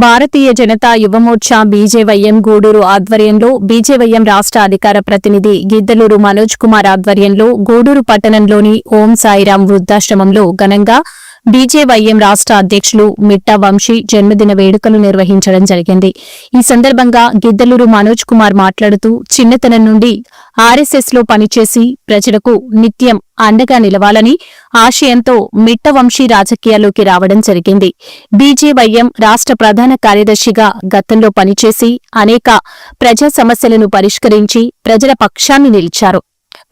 భారతీయ Janata Yuvamorcha BJYM Gudur ఆధ్వర్యంలో BJYM రాష్ట్ర అధికార ప్రతినిధి గిద్దలూరు మనోజ్ కుమార్ ఆధ్వర్యంలో గూడూరు పట్టణంలోని ఓం సాయిరాం వృద్ధాశ్రమంలో ఘనంగా బీజేవైఎం రాష్ట్ర అధ్యక్షులు మిట్టా వంశీ జన్మదిన వేడుకలు నిర్వహించడం జరిగింది. ఈ సందర్భంగా గిద్దలూరు మనోజ్ కుమార్ మాట్లాడుతూ చిన్నతనం నుండి ఆర్ఎస్ఎస్లో పనిచేసి ప్రజలకు నిత్యం అండగా నిలవాలని ఆశయంతో మిట్టవంశీ రాజకీయాల్లోకి రావడం జరిగింది. బీజేవైఎం రాష్ట్ర ప్రధాన కార్యదర్శిగా గతంలో పనిచేసి అనేక ప్రజా సమస్యలను పరిష్కరించి ప్రజల పక్షాన్ని నిలిచారు.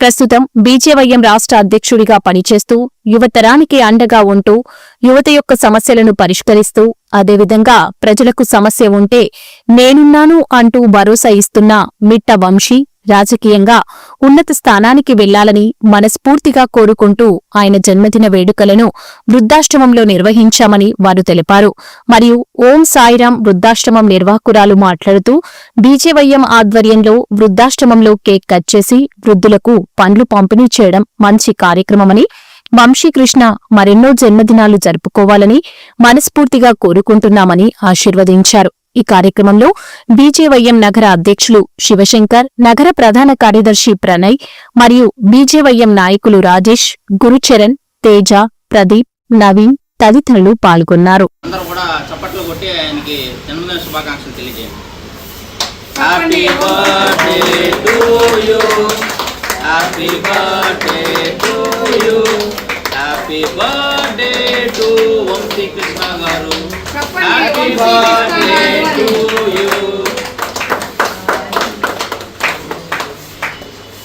ప్రస్తుతం బీజేవైఎం రాష్ట్ర అధ్యక్షుడిగా పనిచేస్తూ యువతరానికి అండగా ఉంటూ యువత యొక్క సమస్యలను పరిష్కరిస్తూ అదేవిధంగా ప్రజలకు సమస్య ఉంటే నేనున్నాను అంటూ భరోసా ఇస్తున్న మిట్ట వంశీ రాజకీయంగా ఉన్నత స్థానానికి వెళ్ళాలని మనస్ఫూర్తిగా కోరుకుంటూ ఆయన జన్మదిన వేడుకలను వృద్ధాశ్రమంలో నిర్వహించామని వారు తెలిపారు. మరియు ఓం సాయిరాం వృద్ధాశ్రమం నిర్వాహకురాలు మాట్లాడుతూ బీజేవైఎం ఆధ్వర్యంలో వృద్ధాశ్రమంలో కేక్ కట్ చేసి వృద్ధులకు పండ్లు పంపిణీ చేయడం మంచి కార్యక్రమమని వంశీకృష్ణ మరెన్నో జన్మదినాలు జరుపుకోవాలని మనస్ఫూర్తిగా కోరుకుంటున్నామని ఆశీర్వదించారు. ఈ కార్యక్రమంలో బీజేవైఎం నగర అధ్యక్షులు శివశంకర్ నగర ప్రధాన కార్యదర్శి ప్రణయ్ మరియు బీజేవైఎం నాయకులు రాజేష్ గురుచరణ్ తేజ ప్రదీప్ నవీన్ తదితరులు పాల్గొన్నారు. అందరూ కూడా చప్పట్లు కొట్టి ఆయనకి జన్మదిన శుభాకాంక్షలు తెలియజేయండి. Happy birthday to you happy birthday to you happy birthday to Vamsi Krishna garu happy birthday to you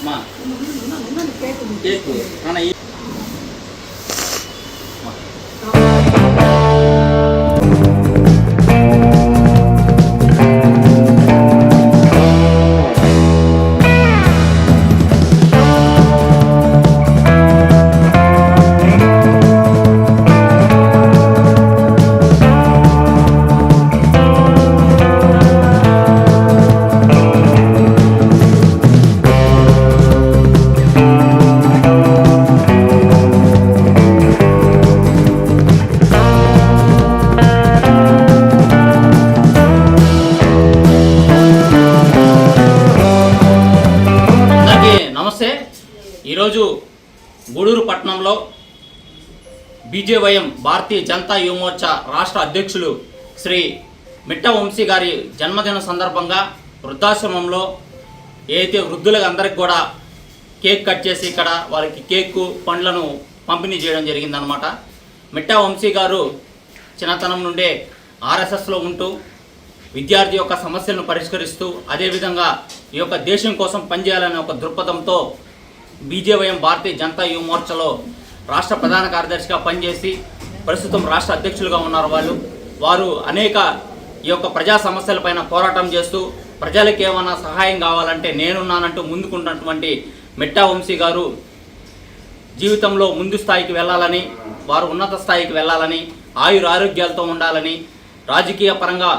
మా కేక్ నాన్న ఈ- ఈరోజు గూడూరు పట్టణంలో బీజేవైఎం భారతీయ జనతా యువమోర్చా రాష్ట్ర అధ్యక్షులు శ్రీ మిట్ట వంశీ గారి జన్మదిన సందర్భంగా వృద్ధాశ్రమంలో ఏదైతే వృద్ధులకు అందరికి కూడా కేక్ కట్ చేసి ఇక్కడ వారికి కేక్ పండ్లను పంపిణీ చేయడం జరిగిందనమాట మిట్టా వంశీ గారు చిన్నతనం నుండే ఆర్ఎస్ఎస్లో ఉంటూ విద్యార్థి యొక్క సమస్యలను పరిష్కరిస్తూ అదేవిధంగా ఈ యొక్క దేశం కోసం పనిచేయాలనే ఒక దృక్పథంతో బీజేవైఎం భారతీయ జనతా యువ మోర్చాలో రాష్ట్ర ప్రధాన కార్యదర్శిగా పనిచేసి ప్రస్తుతం రాష్ట్ర అధ్యక్షులుగా ఉన్నారు వాళ్ళు. వారు అనేక ఈ యొక్క ప్రజా సమస్యలపైన పోరాటం చేస్తూ ప్రజలకు ఏమైనా సహాయం కావాలంటే నేనున్నానంటూ ముందుకున్నటువంటి మిట్టా వంశీ గారు జీవితంలో ముందు స్థాయికి వెళ్ళాలని వారు ఉన్నత స్థాయికి వెళ్ళాలని ఆయుర ఆరోగ్యాలతో ఉండాలని రాజకీయ పరంగా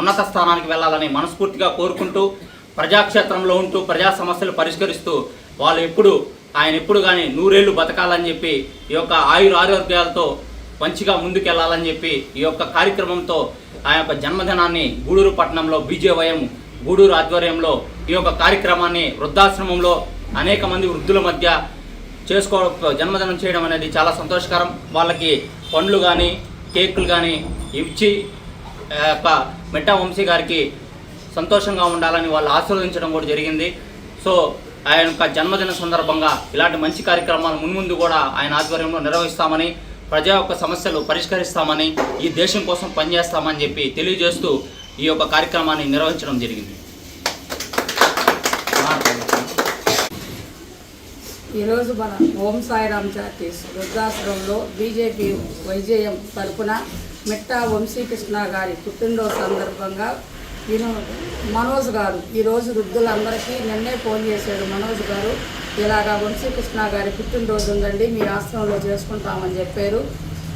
ఉన్నత స్థానానికి వెళ్ళాలని మనస్ఫూర్తిగా కోరుకుంటూ ప్రజాక్షేత్రంలో ఉంటూ ప్రజా సమస్యలు పరిష్కరిస్తూ వాళ్ళు ఎప్పుడు ఆయన ఎప్పుడు కానీ నూరేళ్ళు బతకాలని చెప్పి ఈ యొక్క ఆయుర ఆరోగ్యాలతో మంచిగా ముందుకెళ్ళాలని చెప్పి ఈ యొక్క కార్యక్రమంతో ఆ యొక్క జన్మదినాన్ని గూడూరు పట్టణంలో బీజేవైఎం గూడూరు ఆధ్వర్యంలో ఈ యొక్క కార్యక్రమాన్ని వృద్ధాశ్రమంలో అనేక మంది వృద్ధుల మధ్య చేసుకో జన్మదినం చేయడం అనేది చాలా సంతోషకరం. వాళ్ళకి పండ్లు కానీ కేకులు కానీ ఇచ్చి ఆ యొక్క మెట్టా వంశీ గారికి సంతోషంగా ఉండాలని వాళ్ళు ఆశీర్వదించడం కూడా జరిగింది. సో ఆయన యొక్క జన్మదిన సందర్భంగా ఇలాంటి మంచి కార్యక్రమాలు మున్ముందు కూడా ఆయన ఆధ్వర్యంలో నిర్వహిస్తామని ప్రజా యొక్క సమస్యలు పరిష్కరిస్తామని ఈ దేశం కోసం పనిచేస్తామని చెప్పి తెలియజేస్తూ ఈ యొక్క కార్యక్రమాన్ని నిర్వహించడం జరిగింది. ఈరోజు మన ఓం సాయిరామ్ చార్టీస్ వృద్ధాశ్రమంలో బీజేపీ వైజేయం తరపున మిట్టా వంశీకృష్ణ గారి పుట్టినరోజు సందర్భంగా మనోజ్ గారు. ఈరోజు వృద్ధులందరికీ నిన్నే ఫోన్ చేశాడు మనోజ్ గారు. ఇలాగా వంశీకృష్ణ గారి పుట్టినరోజు ఉందండి. మీ ఆశ్రమంలో చేసుకుంటామని చెప్పారు.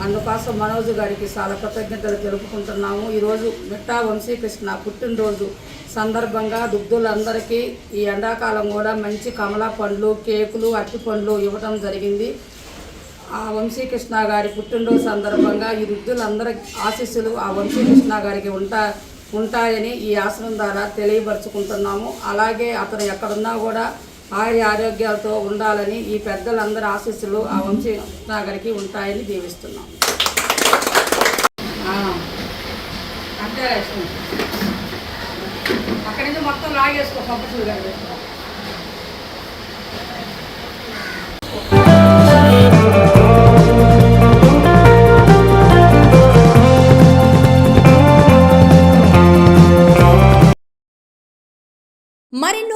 అందుకోసం మనోజ్ గారికి చాలా కృతజ్ఞతలు తెలుపుకుంటున్నాము. ఈరోజు మిట్టా వంశీకృష్ణ పుట్టినరోజు సందర్భంగా దుగ్ధులందరికీ ఈ ఎండాకాలం కూడా మంచి కమలా పండ్లు కేకులు అట్టి పండ్లు ఇవ్వడం జరిగింది. ఆ వంశీకృష్ణ గారి పుట్టినరోజు సందర్భంగా ఈ వృద్ధులందరి ఆశీస్సులు ఆ వంశీకృష్ణ గారికి ఉంటా ఉంటాయని ఈ ఆశ్రమం ద్వారా తెలియపరుచుకుంటున్నాము. అలాగే అతను ఎక్కడున్నా కూడా ఆయుర ఆరోగ్యాలతో ఉండాలని ఈ పెద్దలందరి ఆశీస్సులు ఆ వంశీకృష్ణ ఉంటాయని దీవిస్తున్నాము. అంటే అంతే లక్ష్మి. అక్కడి నుంచి మొత్తం లాగేసుకో కంపల్సరీ